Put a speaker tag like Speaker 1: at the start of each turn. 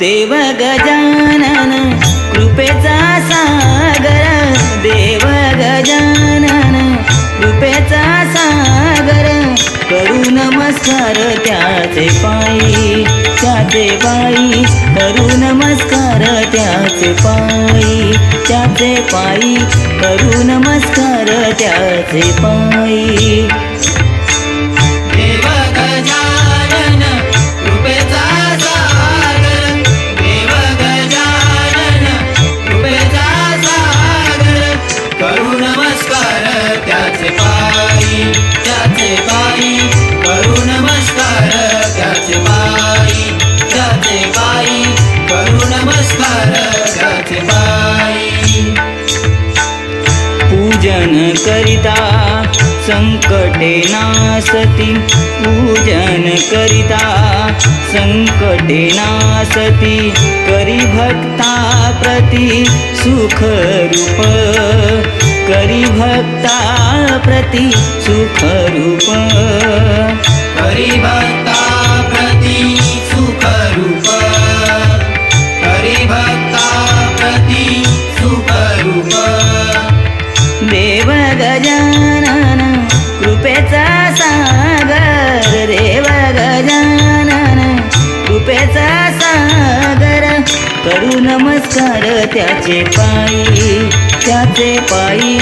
Speaker 1: देव गजानन कृपेचा सागर. देव गजानन कृपेचा सागर. करू नमस्कार त्याचे पायी त्याचे पायी. करू नमस्कार त्याचे पायी त्याचे पायी. करू नमस्कार त्याचे पायी. पूजन करिता संकटे नासती पूजन करिता संकटे नासती करी भक्ता प्रति सुखरूप करी भक्ता प्रति सुखरूप देव गजानन कृपेचा सागर देव गजानन कृपेचा सागर करू नमस्कार त्याचे पायी त्याचे पायी